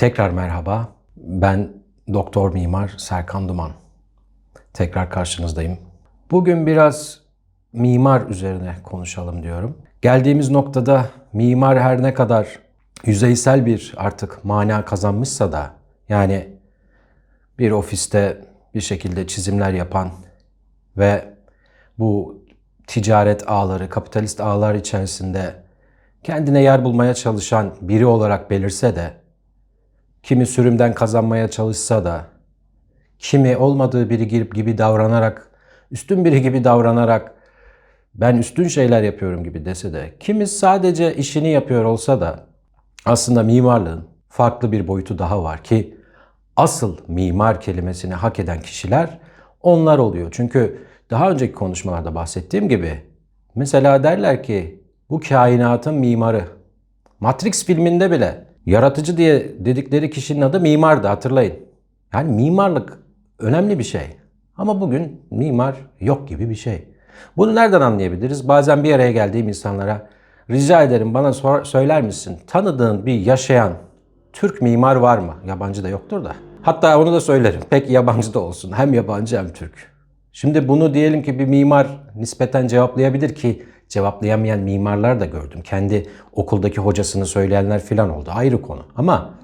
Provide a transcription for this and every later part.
Tekrar merhaba. Ben Doktor Mimar Serkan Duman. Tekrar karşınızdayım. Bugün biraz mimar üzerine konuşalım diyorum. Geldiğimiz noktada mimar her ne kadar yüzeysel bir artık mana kazanmışsa da yani bir ofiste bir şekilde çizimler yapan ve bu ticaret ağları, kapitalist ağlar içerisinde kendine yer bulmaya çalışan biri olarak belirse de kimi sürümden kazanmaya çalışsa da kimi olmadığı biri gibi davranarak, üstün biri gibi davranarak ben üstün şeyler yapıyorum gibi dese de, kimi sadece işini yapıyor olsa da aslında mimarlığın farklı bir boyutu daha var ki asıl mimar kelimesini hak eden kişiler onlar oluyor. Çünkü daha önceki konuşmalarda bahsettiğim gibi mesela derler ki bu kainatın mimarı. Matrix filminde bile yaratıcı diye dedikleri kişinin adı mimardı hatırlayın. Yani mimarlık önemli bir şey. Ama bugün mimar yok gibi bir şey. Bunu nereden anlayabiliriz? Bazen bir araya geldiğim insanlara rica ederim bana sor- söyler misin? Tanıdığın bir yaşayan Türk mimar var mı? Yabancı da yoktur da. Hatta onu da söylerim. Pek yabancı da olsun. Hem yabancı hem Türk. Şimdi bunu diyelim ki bir mimar nispeten cevaplayabilir ki cevaplayamayan mimarlar da gördüm. Kendi okuldaki hocasını söyleyenler filan oldu. Ayrı konu. Ama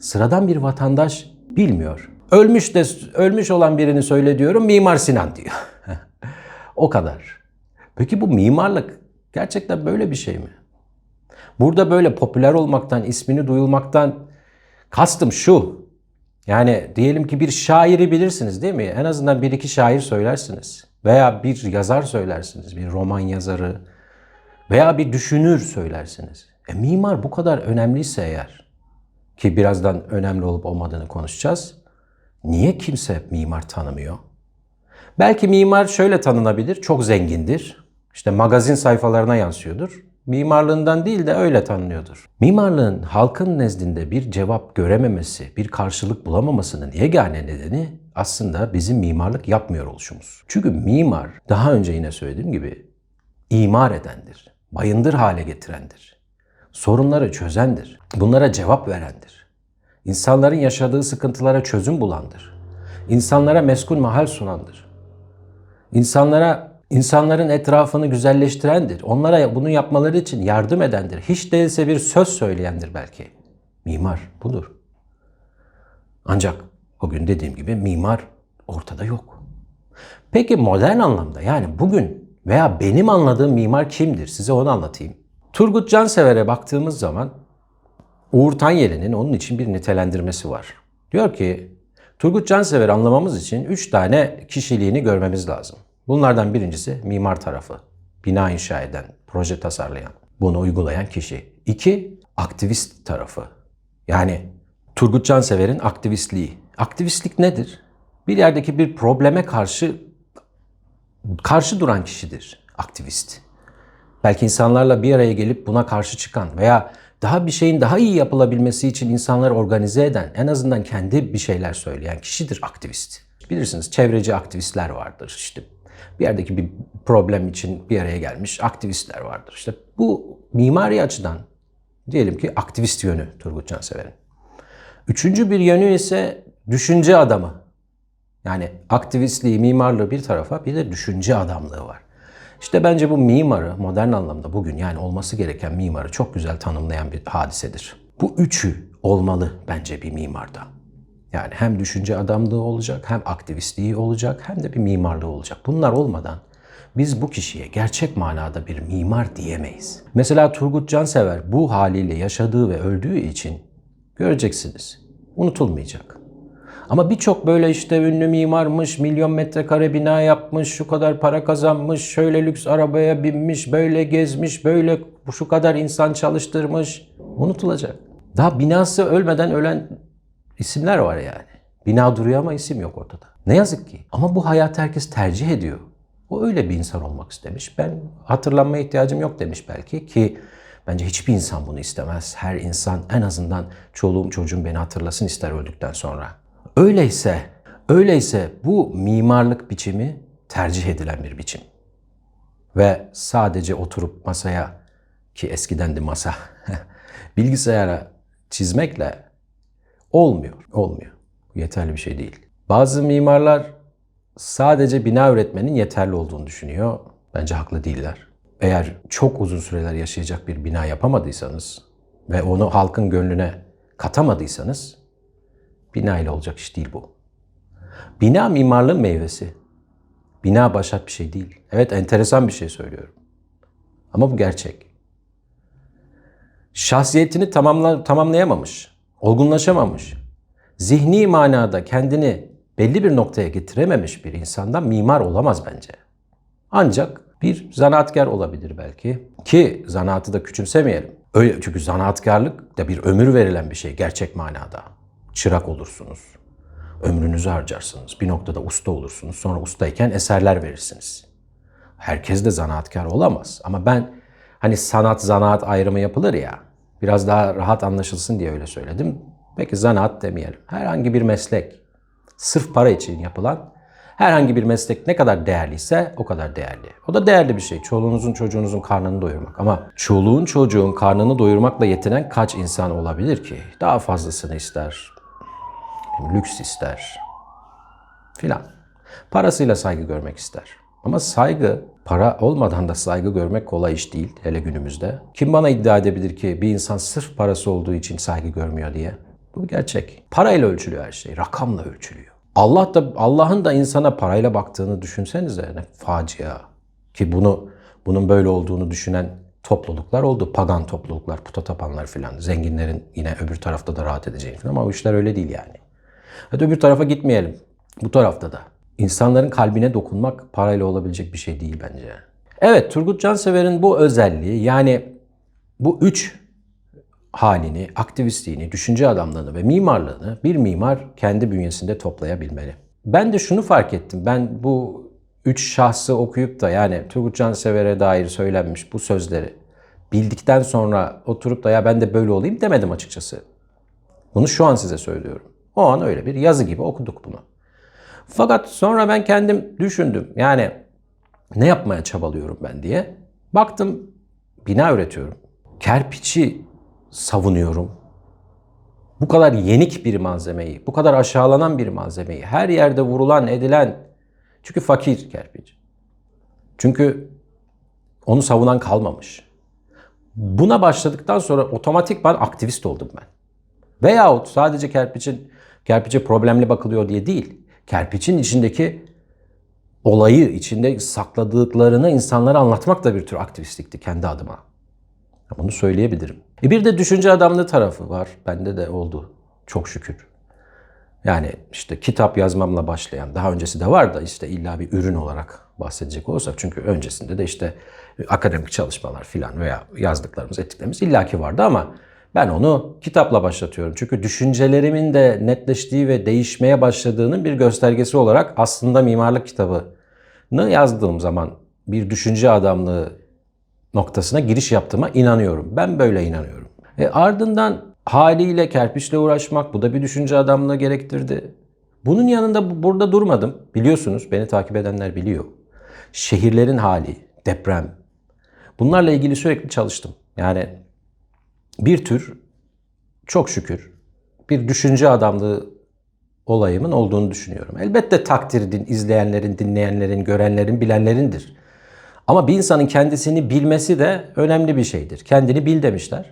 sıradan bir vatandaş bilmiyor. Ölmüş de ölmüş olan birini söyle diyorum Mimar Sinan diyor. o kadar. Peki bu mimarlık gerçekten böyle bir şey mi? Burada böyle popüler olmaktan, ismini duyulmaktan kastım şu. Yani diyelim ki bir şairi bilirsiniz değil mi? En azından bir iki şair söylersiniz. Veya bir yazar söylersiniz. Bir roman yazarı. Veya bir düşünür söylersiniz. E mimar bu kadar önemliyse eğer ki birazdan önemli olup olmadığını konuşacağız. Niye kimse mimar tanımıyor? Belki mimar şöyle tanınabilir, çok zengindir. İşte magazin sayfalarına yansıyordur. Mimarlığından değil de öyle tanınıyordur. Mimarlığın halkın nezdinde bir cevap görememesi, bir karşılık bulamamasının yegane nedeni aslında bizim mimarlık yapmıyor oluşumuz. Çünkü mimar daha önce yine söylediğim gibi imar edendir, bayındır hale getirendir, sorunları çözendir, bunlara cevap verendir. İnsanların yaşadığı sıkıntılara çözüm bulandır. İnsanlara meskun mahal sunandır. İnsanlara insanların etrafını güzelleştirendir. Onlara bunu yapmaları için yardım edendir. Hiç değilse bir söz söyleyendir belki. Mimar budur. Ancak bugün dediğim gibi mimar ortada yok. Peki modern anlamda yani bugün veya benim anladığım mimar kimdir? Size onu anlatayım. Turgut Cansever'e baktığımız zaman Uğur Tanyeli'nin onun için bir nitelendirmesi var. Diyor ki Turgut Cansever'i anlamamız için üç tane kişiliğini görmemiz lazım. Bunlardan birincisi mimar tarafı. Bina inşa eden, proje tasarlayan, bunu uygulayan kişi. İki, aktivist tarafı. Yani Turgut Cansever'in aktivistliği. Aktivistlik nedir? Bir yerdeki bir probleme karşı karşı duran kişidir aktivist. Belki insanlarla bir araya gelip buna karşı çıkan veya daha bir şeyin daha iyi yapılabilmesi için insanları organize eden, en azından kendi bir şeyler söyleyen kişidir aktivist. Bilirsiniz çevreci aktivistler vardır işte. Bir yerdeki bir problem için bir araya gelmiş aktivistler vardır. İşte bu mimari açıdan diyelim ki aktivist yönü Turgut Cansever'in. Üçüncü bir yönü ise düşünce adamı. Yani aktivistliği, mimarlığı bir tarafa bir de düşünce adamlığı var. İşte bence bu mimarı modern anlamda bugün yani olması gereken mimarı çok güzel tanımlayan bir hadisedir. Bu üçü olmalı bence bir mimarda. Yani hem düşünce adamlığı olacak, hem aktivistliği olacak, hem de bir mimarlığı olacak. Bunlar olmadan biz bu kişiye gerçek manada bir mimar diyemeyiz. Mesela Turgut Cansever bu haliyle yaşadığı ve öldüğü için göreceksiniz unutulmayacak. Ama birçok böyle işte ünlü mimarmış, milyon metrekare bina yapmış, şu kadar para kazanmış, şöyle lüks arabaya binmiş, böyle gezmiş, böyle şu kadar insan çalıştırmış. Unutulacak. Daha binası ölmeden ölen isimler var yani. Bina duruyor ama isim yok ortada. Ne yazık ki. Ama bu hayatı herkes tercih ediyor. O öyle bir insan olmak istemiş. Ben hatırlanmaya ihtiyacım yok demiş belki ki bence hiçbir insan bunu istemez. Her insan en azından çoluğum çocuğum beni hatırlasın ister öldükten sonra. Öyleyse, öyleyse bu mimarlık biçimi tercih edilen bir biçim. Ve sadece oturup masaya ki eskiden de masa bilgisayara çizmekle Olmuyor, olmuyor. Yeterli bir şey değil. Bazı mimarlar sadece bina üretmenin yeterli olduğunu düşünüyor. Bence haklı değiller. Eğer çok uzun süreler yaşayacak bir bina yapamadıysanız ve onu halkın gönlüne katamadıysanız bina ile olacak iş değil bu. Bina mimarlığın meyvesi. Bina başat bir şey değil. Evet enteresan bir şey söylüyorum. Ama bu gerçek. Şahsiyetini tamamla, tamamlayamamış, olgunlaşamamış, zihni manada kendini belli bir noktaya getirememiş bir insandan mimar olamaz bence. Ancak bir zanaatkar olabilir belki. Ki zanaatı da küçümsemeyelim. Öyle, çünkü zanaatkarlık da bir ömür verilen bir şey gerçek manada. Çırak olursunuz. Ömrünüzü harcarsınız. Bir noktada usta olursunuz. Sonra ustayken eserler verirsiniz. Herkes de zanaatkar olamaz. Ama ben hani sanat zanaat ayrımı yapılır ya. Biraz daha rahat anlaşılsın diye öyle söyledim. Peki zanaat demeyelim. Herhangi bir meslek sırf para için yapılan herhangi bir meslek ne kadar değerliyse o kadar değerli. O da değerli bir şey. Çoluğunuzun çocuğunuzun karnını doyurmak. Ama çoluğun çocuğun karnını doyurmakla yetinen kaç insan olabilir ki? Daha fazlasını ister. Lüks ister. Filan. Parasıyla saygı görmek ister. Ama saygı, para olmadan da saygı görmek kolay iş değil hele günümüzde. Kim bana iddia edebilir ki bir insan sırf parası olduğu için saygı görmüyor diye? Bu gerçek. Parayla ölçülüyor her şey, rakamla ölçülüyor. Allah da Allah'ın da insana parayla baktığını düşünsenize ne facia. Ki bunu bunun böyle olduğunu düşünen topluluklar oldu. Pagan topluluklar, puta tapanlar filan. Zenginlerin yine öbür tarafta da rahat edeceğini filan ama o işler öyle değil yani. Hadi öbür tarafa gitmeyelim. Bu tarafta da. İnsanların kalbine dokunmak parayla olabilecek bir şey değil bence. Evet Turgut Cansever'in bu özelliği yani bu üç halini, aktivistliğini, düşünce adamlığını ve mimarlığını bir mimar kendi bünyesinde toplayabilmeli. Ben de şunu fark ettim. Ben bu üç şahsı okuyup da yani Turgut Cansever'e dair söylenmiş bu sözleri bildikten sonra oturup da ya ben de böyle olayım demedim açıkçası. Bunu şu an size söylüyorum. O an öyle bir yazı gibi okuduk bunu. Fakat sonra ben kendim düşündüm. Yani ne yapmaya çabalıyorum ben diye. Baktım bina üretiyorum. Kerpiçi savunuyorum. Bu kadar yenik bir malzemeyi, bu kadar aşağılanan bir malzemeyi, her yerde vurulan, edilen, çünkü fakir kerpiç. Çünkü onu savunan kalmamış. Buna başladıktan sonra otomatikman aktivist oldum ben. Veyahut sadece kerpiçin, kerpiçe problemli bakılıyor diye değil, kerpiçin içindeki olayı, içinde sakladıklarını insanlara anlatmak da bir tür aktivistlikti kendi adıma. Bunu söyleyebilirim. E bir de düşünce adamlığı tarafı var. Bende de oldu. Çok şükür. Yani işte kitap yazmamla başlayan, daha öncesi de var da işte illa bir ürün olarak bahsedecek olursak. Çünkü öncesinde de işte akademik çalışmalar filan veya yazdıklarımız, ettiklerimiz illaki vardı ama ben onu kitapla başlatıyorum. Çünkü düşüncelerimin de netleştiği ve değişmeye başladığının bir göstergesi olarak aslında mimarlık kitabını yazdığım zaman bir düşünce adamlığı noktasına giriş yaptığıma inanıyorum. Ben böyle inanıyorum. E ardından haliyle kerpiçle uğraşmak bu da bir düşünce adamlığı gerektirdi. Bunun yanında burada durmadım. Biliyorsunuz beni takip edenler biliyor. Şehirlerin hali, deprem. Bunlarla ilgili sürekli çalıştım. Yani bir tür çok şükür bir düşünce adamlığı olayımın olduğunu düşünüyorum. Elbette takdir din, izleyenlerin, dinleyenlerin, görenlerin, bilenlerindir. Ama bir insanın kendisini bilmesi de önemli bir şeydir. Kendini bil demişler.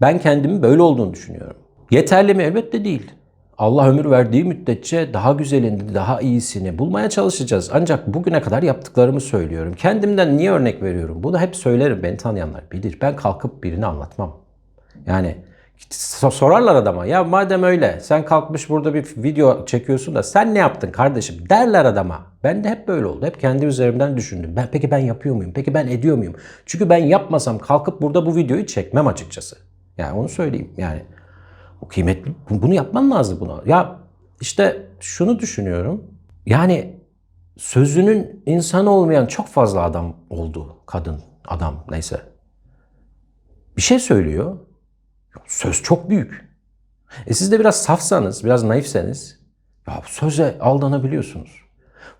Ben kendimi böyle olduğunu düşünüyorum. Yeterli mi? Elbette değil. Allah ömür verdiği müddetçe daha güzelini, daha iyisini bulmaya çalışacağız. Ancak bugüne kadar yaptıklarımı söylüyorum. Kendimden niye örnek veriyorum? Bunu hep söylerim. Beni tanıyanlar bilir. Ben kalkıp birini anlatmam. Yani sorarlar adama ya madem öyle sen kalkmış burada bir video çekiyorsun da sen ne yaptın kardeşim derler adama. Ben de hep böyle oldu. Hep kendi üzerimden düşündüm. Ben, peki ben yapıyor muyum? Peki ben ediyor muyum? Çünkü ben yapmasam kalkıp burada bu videoyu çekmem açıkçası. Yani onu söyleyeyim. Yani o kıymetli. Bunu yapman lazım buna. Ya işte şunu düşünüyorum. Yani sözünün insan olmayan çok fazla adam oldu. Kadın, adam neyse. Bir şey söylüyor. Söz çok büyük. E siz de biraz safsanız, biraz naifseniz ya söze aldanabiliyorsunuz.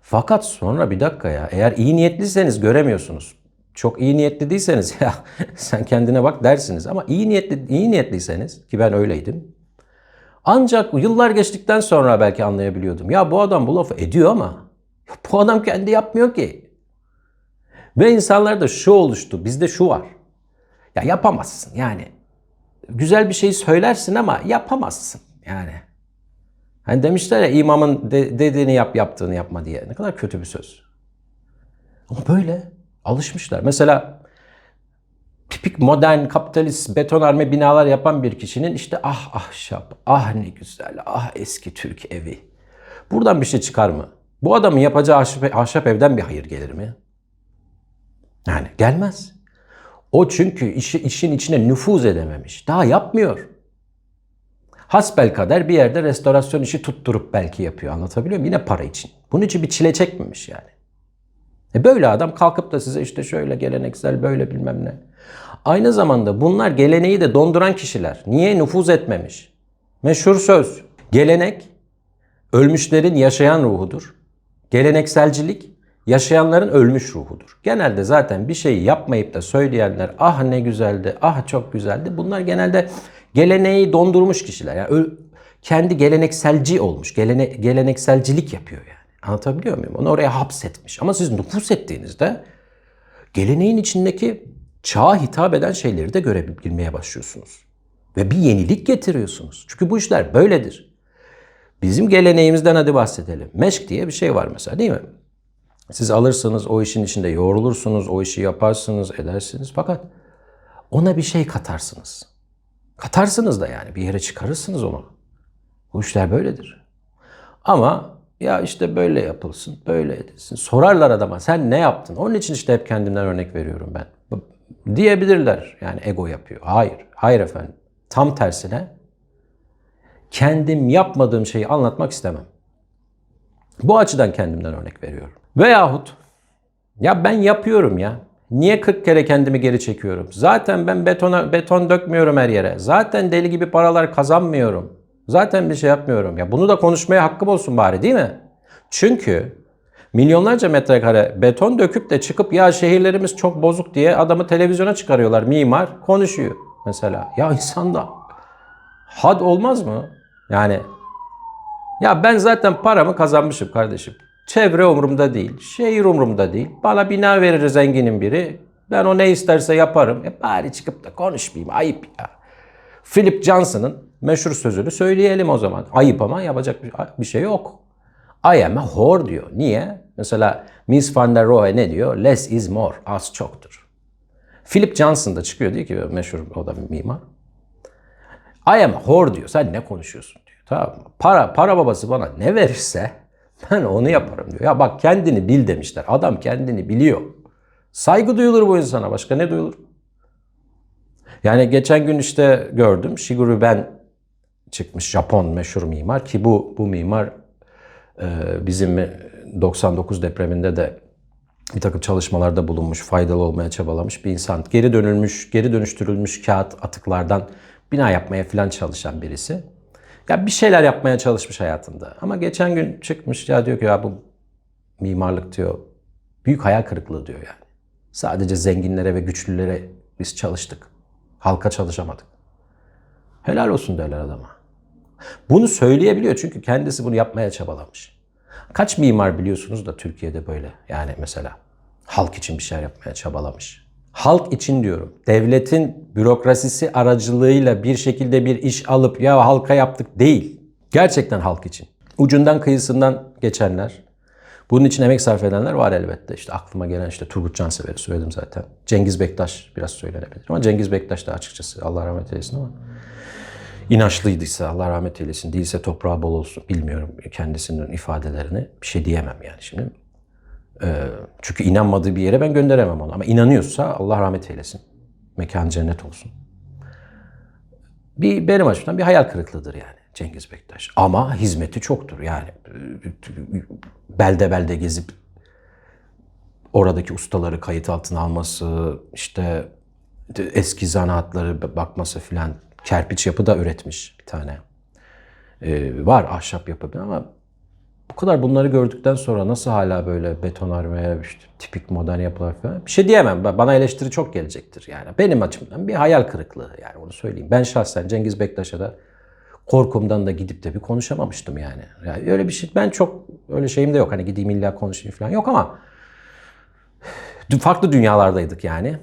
Fakat sonra bir dakika ya eğer iyi niyetliyseniz göremiyorsunuz. Çok iyi niyetli değilseniz ya sen kendine bak dersiniz ama iyi niyetli iyi niyetliyseniz ki ben öyleydim. Ancak yıllar geçtikten sonra belki anlayabiliyordum. Ya bu adam bu lafı ediyor ama ya bu adam kendi yapmıyor ki. Ve insanlarda şu oluştu. Bizde şu var. Ya yapamazsın yani. Güzel bir şey söylersin ama yapamazsın yani. Hani demişler ya imamın de- dediğini yap yaptığını yapma diye. Ne kadar kötü bir söz. Ama böyle alışmışlar. Mesela tipik modern kapitalist betonarme binalar yapan bir kişinin işte ah ahşap, ah ne güzel, ah eski Türk evi. Buradan bir şey çıkar mı? Bu adamın yapacağı ahşap, ahşap evden bir hayır gelir mi? Yani gelmez. O çünkü işi, işin içine nüfuz edememiş. Daha yapmıyor. Hasbel kader bir yerde restorasyon işi tutturup belki yapıyor. Anlatabiliyor muyum? Yine para için. Bunun için bir çile çekmemiş yani. E böyle adam kalkıp da size işte şöyle geleneksel böyle bilmem ne. Aynı zamanda bunlar geleneği de donduran kişiler. Niye nüfuz etmemiş? Meşhur söz. Gelenek ölmüşlerin yaşayan ruhudur. Gelenekselcilik yaşayanların ölmüş ruhudur. Genelde zaten bir şeyi yapmayıp da söyleyenler ah ne güzeldi, ah çok güzeldi. Bunlar genelde geleneği dondurmuş kişiler. Yani kendi gelenekselci olmuş, gelene, gelenekselcilik yapıyor yani. Anlatabiliyor muyum? Onu oraya hapsetmiş. Ama siz nüfus ettiğinizde geleneğin içindeki çağa hitap eden şeyleri de görebilmeye başlıyorsunuz. Ve bir yenilik getiriyorsunuz. Çünkü bu işler böyledir. Bizim geleneğimizden hadi bahsedelim. Meşk diye bir şey var mesela değil mi? Siz alırsınız, o işin içinde yoğrulursunuz, o işi yaparsınız, edersiniz. Fakat ona bir şey katarsınız. Katarsınız da yani bir yere çıkarırsınız onu. Bu işler böyledir. Ama ya işte böyle yapılsın, böyle edilsin. Sorarlar adama sen ne yaptın? Onun için işte hep kendimden örnek veriyorum ben. Diyebilirler yani ego yapıyor. Hayır, hayır efendim. Tam tersine kendim yapmadığım şeyi anlatmak istemem. Bu açıdan kendimden örnek veriyorum. Veyahut ya ben yapıyorum ya. Niye 40 kere kendimi geri çekiyorum? Zaten ben betona beton dökmüyorum her yere. Zaten deli gibi paralar kazanmıyorum. Zaten bir şey yapmıyorum. Ya bunu da konuşmaya hakkım olsun bari değil mi? Çünkü milyonlarca metrekare beton döküp de çıkıp ya şehirlerimiz çok bozuk diye adamı televizyona çıkarıyorlar. Mimar konuşuyor mesela. Ya insanda had olmaz mı? Yani ya ben zaten paramı kazanmışım kardeşim. Çevre umurumda değil, şehir umurumda değil. Bana bina verir zenginin biri. Ben o ne isterse yaparım. E bari çıkıp da konuşmayayım. Ayıp ya. Philip Johnson'ın meşhur sözünü söyleyelim o zaman. Ayıp ama yapacak bir, şey yok. I am a whore diyor. Niye? Mesela Miss Van der Rohe ne diyor? Less is more. Az çoktur. Philip Johnson da çıkıyor diyor ki meşhur o da mimar. I am a whore diyor. Sen ne konuşuyorsun. Tamam? Para, para babası bana ne verirse ben onu yaparım diyor. Ya bak kendini bil demişler. Adam kendini biliyor. Saygı duyulur bu insana. Başka ne duyulur? Yani geçen gün işte gördüm. Shigeru Ben çıkmış. Japon meşhur mimar ki bu bu mimar e, bizim 99 depreminde de bir takım çalışmalarda bulunmuş, faydalı olmaya çabalamış bir insan. Geri dönülmüş, geri dönüştürülmüş kağıt atıklardan bina yapmaya falan çalışan birisi. Ya bir şeyler yapmaya çalışmış hayatında. Ama geçen gün çıkmış ya diyor ki ya bu mimarlık diyor büyük hayal kırıklığı diyor yani. Sadece zenginlere ve güçlülere biz çalıştık. Halka çalışamadık. Helal olsun derler adama. Bunu söyleyebiliyor çünkü kendisi bunu yapmaya çabalamış. Kaç mimar biliyorsunuz da Türkiye'de böyle yani mesela halk için bir şeyler yapmaya çabalamış. Halk için diyorum. Devletin bürokrasisi aracılığıyla bir şekilde bir iş alıp ya halka yaptık değil. Gerçekten halk için. Ucundan kıyısından geçenler, bunun için emek sarf edenler var elbette. İşte aklıma gelen işte Turgut Cansever'i söyledim zaten. Cengiz Bektaş biraz söylenebilir. Ama Cengiz Bektaş da açıkçası Allah rahmet eylesin ama inançlıydıysa Allah rahmet eylesin, değilse toprağı bol olsun. Bilmiyorum kendisinin ifadelerini. Bir şey diyemem yani şimdi. Ee, çünkü inanmadığı bir yere ben gönderemem onu. Ama inanıyorsa Allah rahmet eylesin. Mekan cennet olsun. Bir benim açımdan bir hayal kırıklığıdır yani Cengiz Bektaş. Ama hizmeti çoktur yani. Belde belde gezip oradaki ustaları kayıt altına alması, işte eski zanaatları bakması filan. Kerpiç yapı da üretmiş bir tane. Ee, var ahşap yapı ama bu kadar bunları gördükten sonra nasıl hala böyle betonarme, işte tipik modern yapılar falan bir şey diyemem. Bana eleştiri çok gelecektir yani. Benim açımdan bir hayal kırıklığı yani onu söyleyeyim. Ben şahsen Cengiz Bektaş'a da Korkumdan da gidip de bir konuşamamıştım yani. yani öyle bir şey ben çok öyle şeyim de yok. Hani gideyim illa konuşayım falan yok ama farklı dünyalardaydık yani.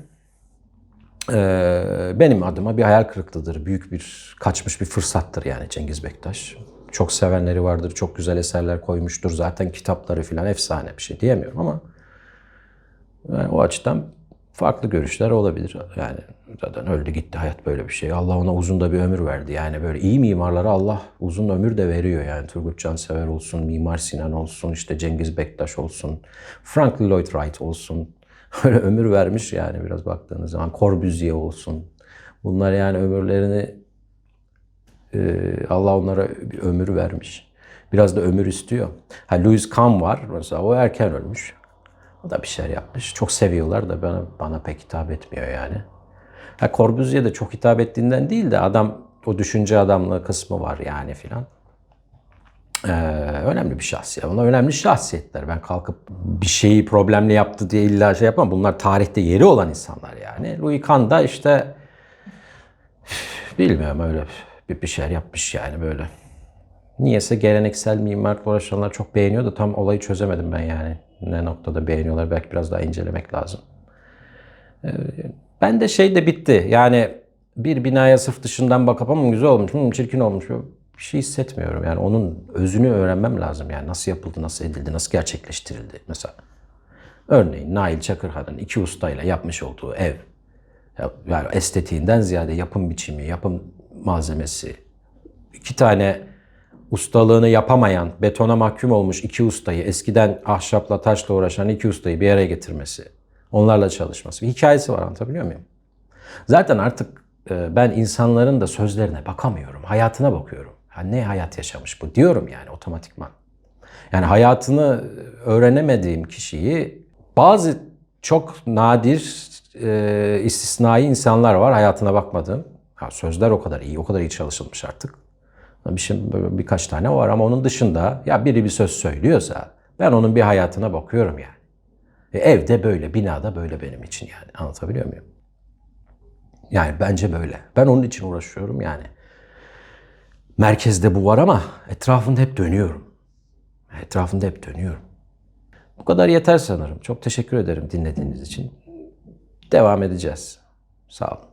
Ee, benim adıma bir hayal kırıklığıdır. Büyük bir kaçmış bir fırsattır yani Cengiz Bektaş. Çok sevenleri vardır. Çok güzel eserler koymuştur. Zaten kitapları falan efsane bir şey diyemiyorum ama yani o açıdan farklı görüşler olabilir. Yani zaten öldü gitti hayat böyle bir şey. Allah ona uzun da bir ömür verdi. Yani böyle iyi mimarlara Allah uzun ömür de veriyor. Yani Turgut Cansever olsun, Mimar Sinan olsun, işte Cengiz Bektaş olsun, Frank Lloyd Wright olsun. Öyle ömür vermiş yani biraz baktığınız zaman. Corbusier olsun. Bunlar yani ömürlerini Allah onlara bir ömür vermiş. Biraz da ömür istiyor. Ha Louis Kahn var mesela o erken ölmüş. O da bir şeyler yapmış. Çok seviyorlar da bana, bana pek hitap etmiyor yani. Ha Corbusier de çok hitap ettiğinden değil de adam o düşünce adamlığı kısmı var yani filan. Ee, önemli bir şahsiyet. Onlar önemli şahsiyetler. Ben kalkıp bir şeyi problemli yaptı diye illa şey yapmam. Bunlar tarihte yeri olan insanlar yani. Louis Kahn da işte bilmiyorum öyle bir, şeyler yapmış yani böyle. Niyeyse geleneksel mimarlıkla uğraşanlar çok beğeniyor da tam olayı çözemedim ben yani. Ne noktada beğeniyorlar belki biraz daha incelemek lazım. Ee, ben de şey de bitti. Yani bir binaya sırf dışından bakıp ama güzel olmuş, hmm, çirkin olmuş. Bir şey hissetmiyorum. Yani onun özünü öğrenmem lazım. Yani nasıl yapıldı, nasıl edildi, nasıl gerçekleştirildi. Mesela örneğin Nail Çakırhan'ın iki ustayla yapmış olduğu ev. Yani estetiğinden ziyade yapım biçimi, yapım malzemesi. iki tane ustalığını yapamayan, betona mahkum olmuş iki ustayı, eskiden ahşapla taşla uğraşan iki ustayı bir araya getirmesi, onlarla çalışması. Bir hikayesi var anlatabiliyor muyum? Zaten artık e, ben insanların da sözlerine bakamıyorum, hayatına bakıyorum. Ha, ne hayat yaşamış bu diyorum yani otomatikman. Yani hayatını öğrenemediğim kişiyi bazı çok nadir e, istisnai insanlar var hayatına bakmadığım. Ha, sözler o kadar iyi, o kadar iyi çalışılmış artık. Bir şey, birkaç tane var ama onun dışında ya biri bir söz söylüyorsa ben onun bir hayatına bakıyorum yani. E, evde böyle, binada böyle benim için yani. Anlatabiliyor muyum? Yani bence böyle. Ben onun için uğraşıyorum yani. Merkezde bu var ama etrafında hep dönüyorum. Etrafında hep dönüyorum. Bu kadar yeter sanırım. Çok teşekkür ederim dinlediğiniz için. Devam edeceğiz. Sağ olun.